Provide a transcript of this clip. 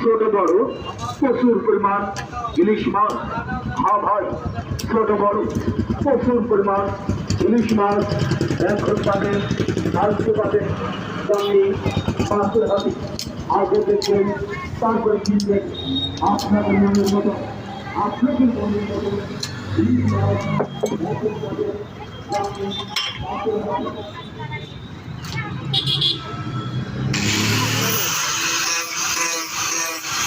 ছোট বড়, প্রচুর পরিমাণ ইলিশ মাছ। হ্যাঁ ভাই, ছোট বড়, প্রচুর পরিমাণ ইলিশ মাছ। এখন পাবেন কালকে পাবেন দামি মাছের হাতে। আগে দেখবেন, তারপরে কিনবেন আপনাদের মনের মতো, আপনাদের মনের মতো ইলিশ মাছ।